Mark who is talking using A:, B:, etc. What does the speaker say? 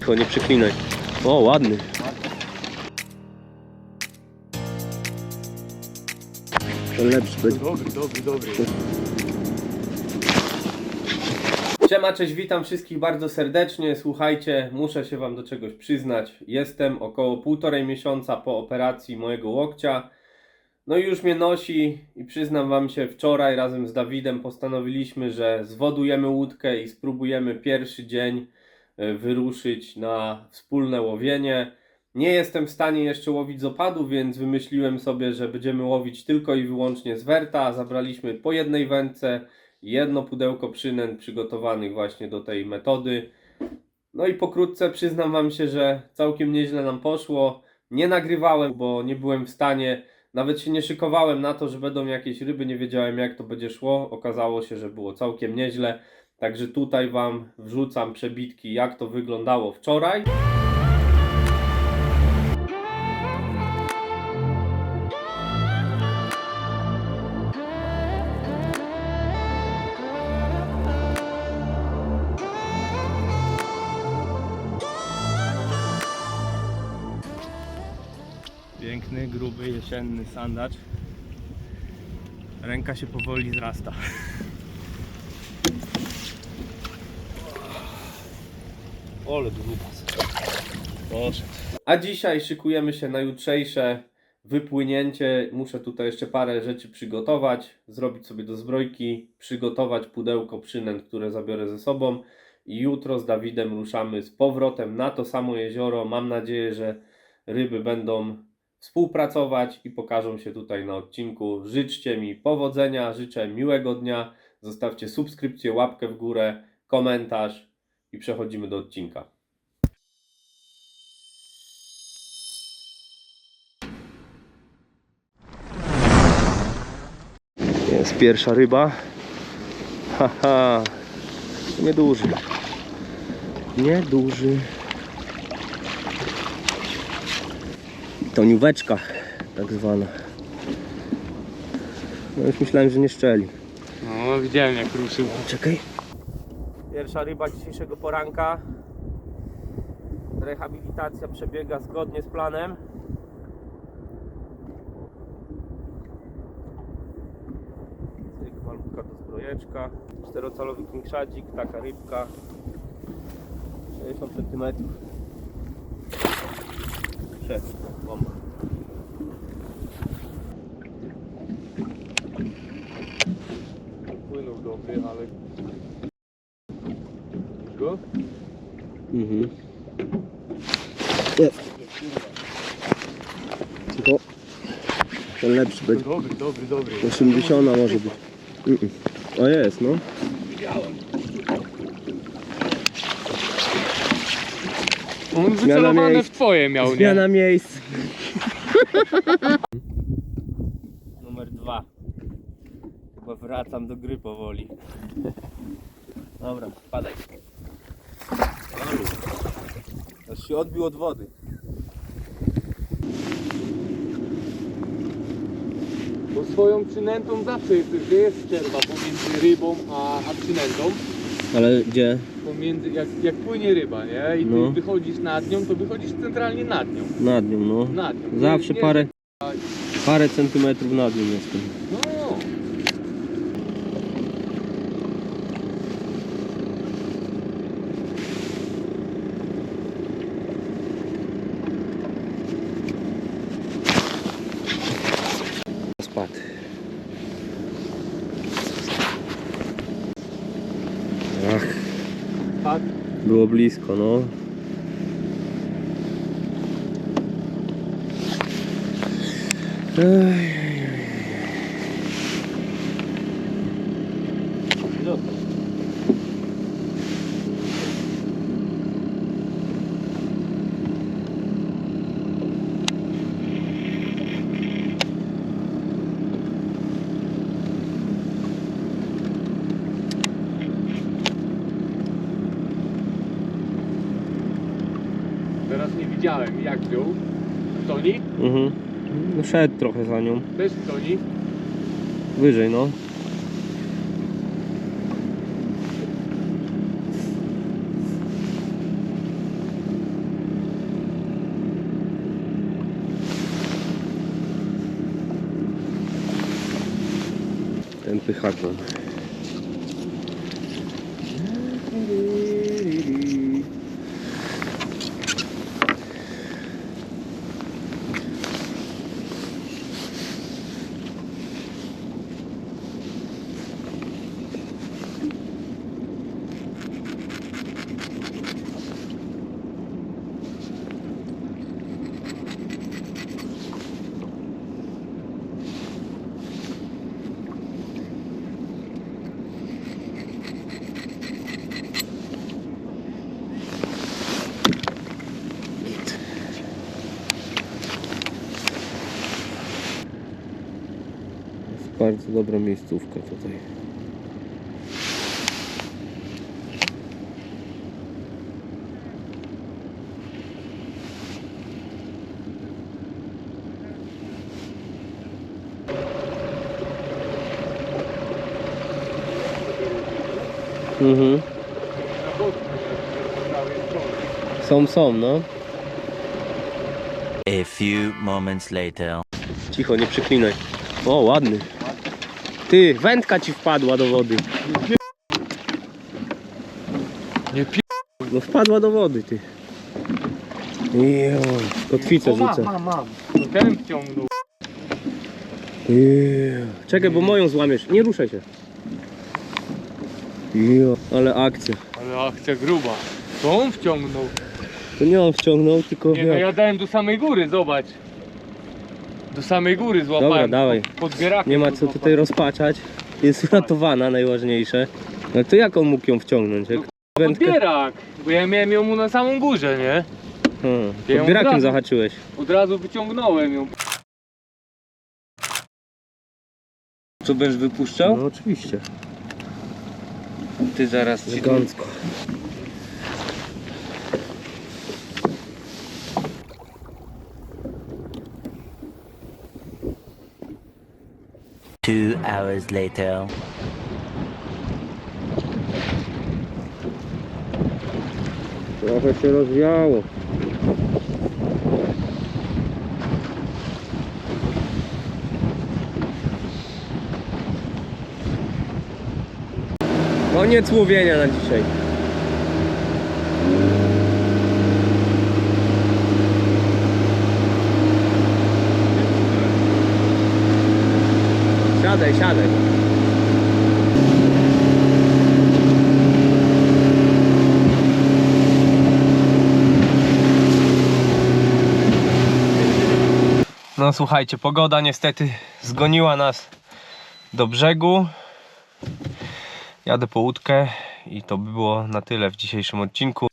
A: Tylko nie przyklinaj. O, ładny. Lepszy będzie.
B: Dobry, dobry, dobry.
A: Siema, cześć, witam wszystkich bardzo serdecznie. Słuchajcie, muszę się Wam do czegoś przyznać. Jestem około półtorej miesiąca po operacji mojego łokcia. No i już mnie nosi i przyznam Wam się, wczoraj razem z Dawidem postanowiliśmy, że zwodujemy łódkę i spróbujemy pierwszy dzień wyruszyć na wspólne łowienie. Nie jestem w stanie jeszcze łowić z opadu, więc wymyśliłem sobie, że będziemy łowić tylko i wyłącznie z werta. Zabraliśmy po jednej wędce, jedno pudełko przynęt przygotowanych właśnie do tej metody. No i pokrótce przyznam Wam się, że całkiem nieźle nam poszło. Nie nagrywałem, bo nie byłem w stanie, nawet się nie szykowałem na to, że będą jakieś ryby, nie wiedziałem jak to będzie szło. Okazało się, że było całkiem nieźle. Także tutaj Wam wrzucam przebitki, jak to wyglądało wczoraj. Piękny, gruby, jesienny sandacz. Ręka się powoli zrasta. Ole. A dzisiaj szykujemy się na jutrzejsze wypłynięcie. Muszę tutaj jeszcze parę rzeczy przygotować, zrobić sobie do zbrojki, przygotować pudełko przynęt, które zabiorę ze sobą. I jutro z Dawidem ruszamy z powrotem na to samo jezioro. Mam nadzieję, że ryby będą współpracować i pokażą się tutaj na odcinku. Życzcie mi powodzenia, życzę miłego dnia. Zostawcie subskrypcję, łapkę w górę, komentarz i przechodzimy do odcinka. Jest pierwsza ryba. Haha. Nieduży. Nieduży. Tonióweczka tak zwana. No już myślałem, że nie szczeli.
B: No, widziałem jak ruszył.
A: Czekaj. Pierwsza ryba dzisiejszego poranka. Rehabilitacja przebiega zgodnie z planem. Cyk, malutka to zbrojeczka. Czterocalowy kinkshadzik, taka rybka. 60 cm. Szedł, bomba.
B: Płynął dobry, ale...
A: Mhm. Jest. Tylko ten lepszy będzie.
B: Dobry, dobry, dobry.
A: 80 może być. Mm-mm. O jest, no.
B: On wycelowane
A: miejsc.
B: w twoje miał, nie?
A: Zmiana miejsc. Numer dwa. Chyba wracam do gry powoli. Dobra, spadaj. Aż się odbił od wody.
B: Bo swoją przynętą zawsze jest, że jest przerwa pomiędzy rybą a, a przynętą.
A: Ale gdzie?
B: Pomiędzy, jak, jak płynie ryba, nie? I ty
A: No.
B: wychodzisz nad nią, to wychodzisz centralnie nad nią.
A: Nad nią, no.
B: Nad nią. Nie-
A: Zawsze
B: nie-
A: parę, parę centymetrów nad nią jestem.
B: No.
A: Ach,
B: Tak.
A: było blisko, no. Ej.
B: widziałem jak ją. Toni?
A: Mhm. No szedł trochę za nią.
B: Też Toni?
A: Wyżej no. Ten pychadłem. Bardzo dobra miejscówka tutaj. Mhm. Są, są, no.
C: A few moments later.
A: Cicho, nie przyklinaj. O, ładny. Ty, wędka ci wpadła do wody.
B: Nie pi...
A: No wpadła do wody, ty. Jo, kotwicę
B: mam,
A: rzucę.
B: mam, mam. No ten wciągnął.
A: Jo. Czekaj, bo moją złamiesz. Nie ruszaj się. Jo, ale akcja.
B: Ale akcja gruba. To on wciągnął.
A: To nie on wciągnął, tylko
B: Nie, no
A: ja.
B: ja dałem do samej góry, zobacz. Do samej góry złapałem.
A: Dobra, dawaj.
B: Pod, pod bierakiem
A: Nie ma co tutaj rozpaczać. Jest uratowana, najważniejsze. Ale to jak on mógł ją wciągnąć? Jak
B: Pod
A: wędkę...
B: bierak, bo ja miałem ją na samą górze, nie?
A: Hmm,
B: Ja ją
A: pod bierakiem
B: od razu-
A: zahaczyłeś.
B: Od razu wyciągnąłem ją.
C: Co będziesz wypuszczał?
A: No oczywiście.
C: Ty zaraz ci.
A: Elegancko.
C: Two hours later.
A: Trochę się rozwiało. Koniec łowienia na dzisiaj. Siadaj, siadaj. No słuchajcie, pogoda niestety zgoniła nas do brzegu. Jadę po łódkę i to by było na tyle w dzisiejszym odcinku.